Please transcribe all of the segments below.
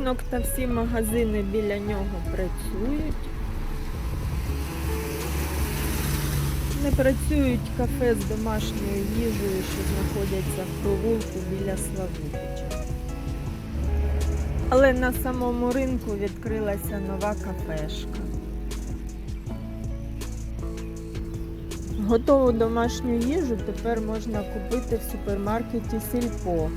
Ринок та всі магазини біля нього працюють. Не працюють кафе з домашньою їжею, що знаходяться в провулку біля Славутича. Але на самому ринку відкрилася нова кафешка. Готову домашню їжу тепер можна купити в супермаркеті Сільпо.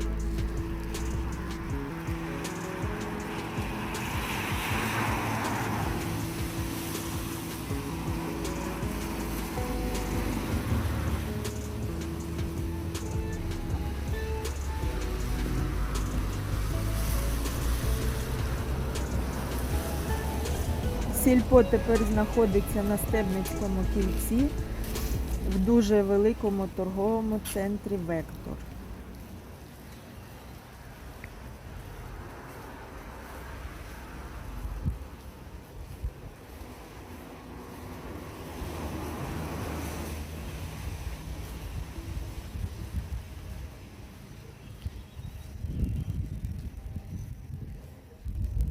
Сільпо тепер знаходиться на Стебницькому кільці в дуже великому торговому центрі Вектор.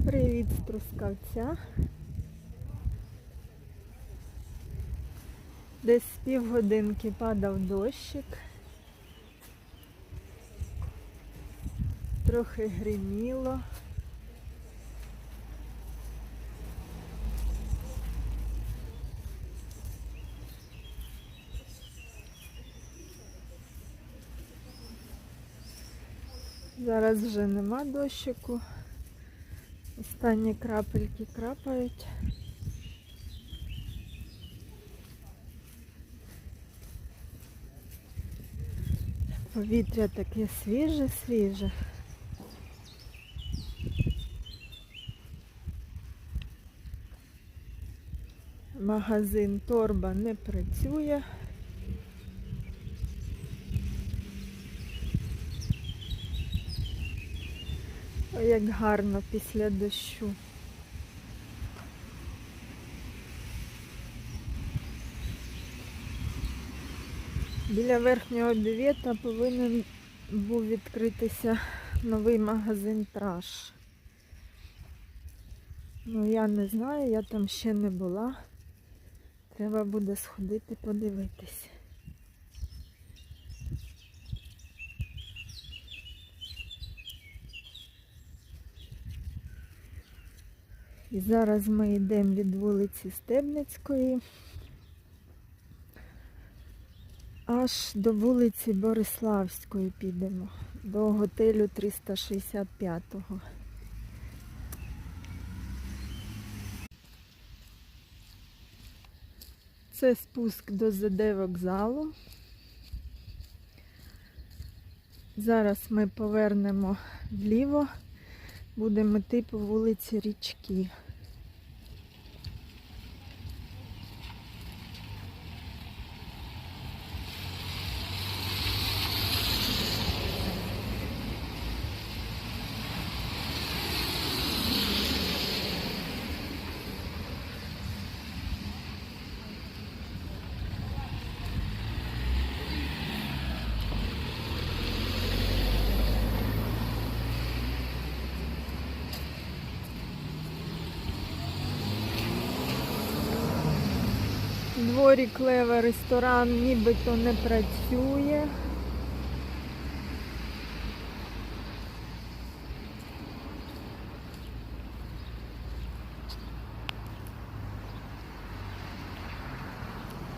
Привіт з Трускавця. Десь півгодинки падав дощик. Трохи гриміло. Зараз вже нема дощику. Останні крапельки крапають. Повітря таке свіже, свіже. Магазин торба не працює. Ой, як гарно після дощу. Біля верхнього бювета повинен був відкритися новий магазин Траш. Ну я не знаю, я там ще не була. Треба буде сходити подивитись. І зараз ми йдемо від вулиці Стебницької аж до вулиці Бориславської підемо, до готелю 365-го. Це спуск до ЗД вокзалу. Зараз ми повернемо вліво, будемо йти по вулиці Річки. Дворік клеве ресторан нібито не працює.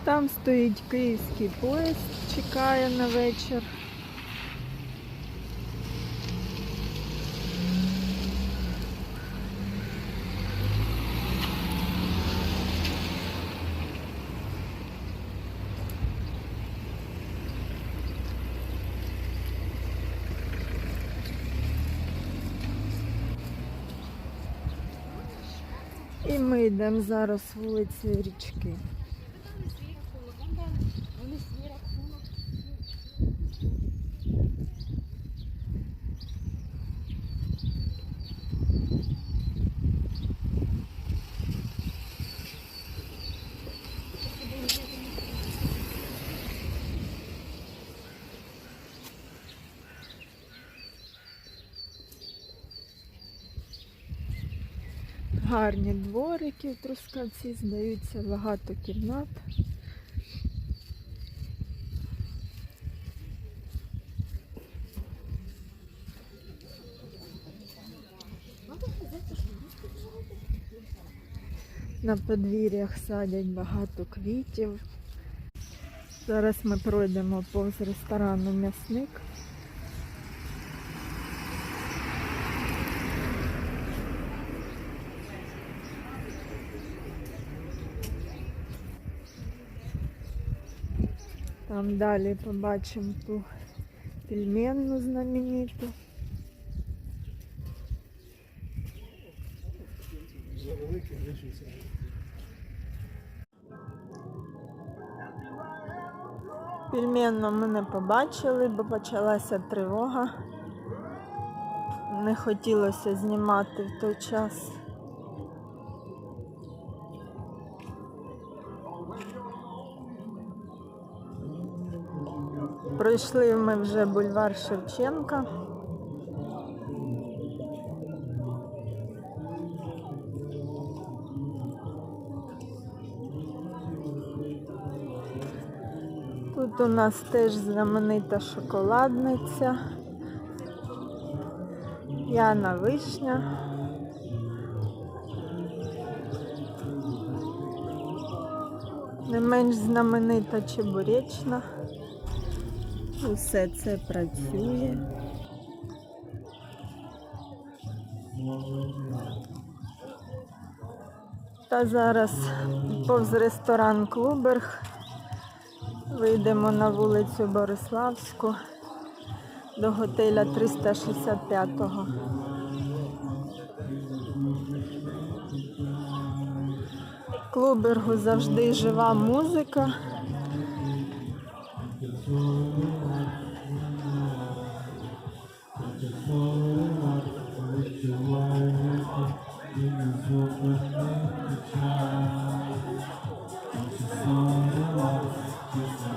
Там стоїть київський поїзд, чекає на вечір. І ми йдемо зараз вулицею річки. Гарні дворики в Трускавці, здаються багато кімнат. На подвір'ях садять багато квітів. Зараз ми пройдемо повз ресторану м'ясник. Там далі побачимо ту пельменну знамениту. Пельменну ми не побачили, бо почалася тривога. Не хотілося знімати в той час. Пройшли ми вже бульвар Шевченка. Тут у нас теж знаменита шоколадниця. Яна Вишня. Не менш знаменита чебуречна. Усе це працює. Та зараз повз ресторан Клуберг вийдемо на вулицю Бориславську до готеля 365-го. Клубергу завжди жива музика.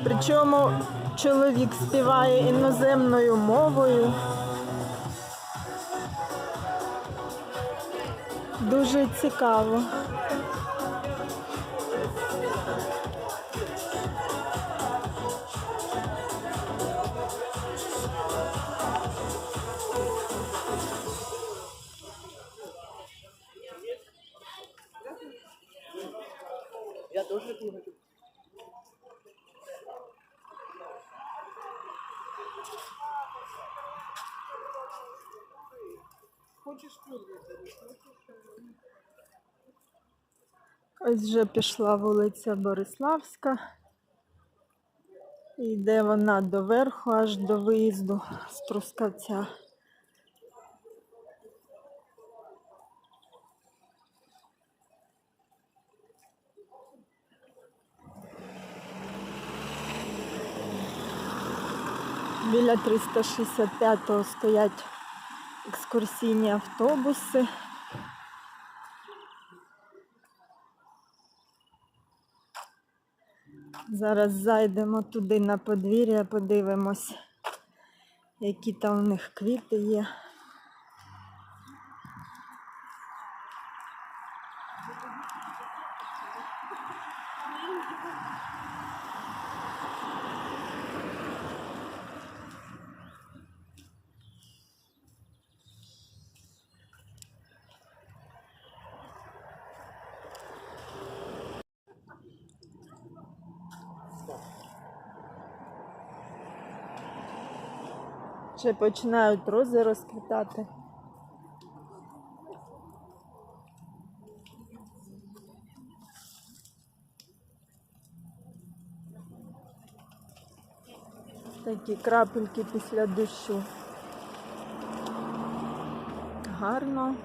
Причому чоловік співає іноземною мовою. Дуже цікаво. Курю? Ось вже пішла вулиця Бориславська. Йде вона доверху, аж до виїзду з Трускавця. Біля 365-го стоять екскурсійні автобуси. Зараз зайдемо туди на подвір'я, подивимось, які там у них квіти є. Вже починають рози розквітати. Такі крапельки після дощу. Гарно.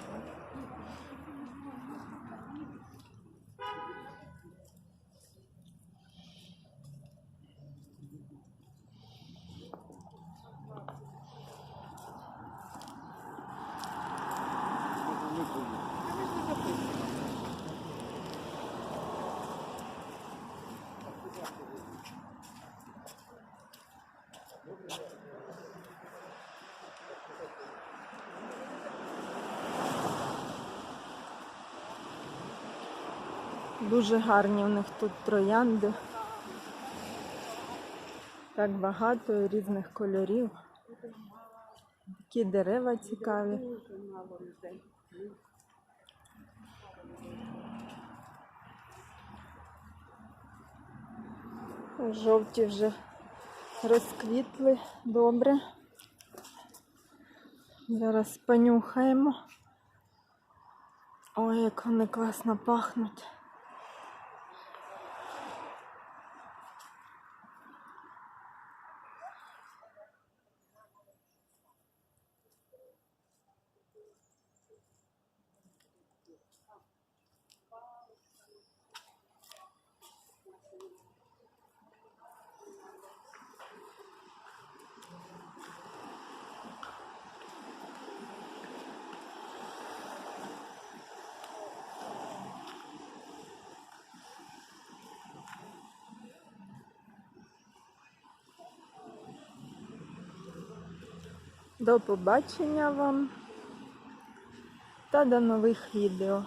Дуже гарні у них тут троянди. Так багато різних кольорів. Такі дерева цікаві. Жовті вже розквітли добре. Зараз понюхаємо. Ой, як вони класно пахнуть. До побачення вам та до нових відео.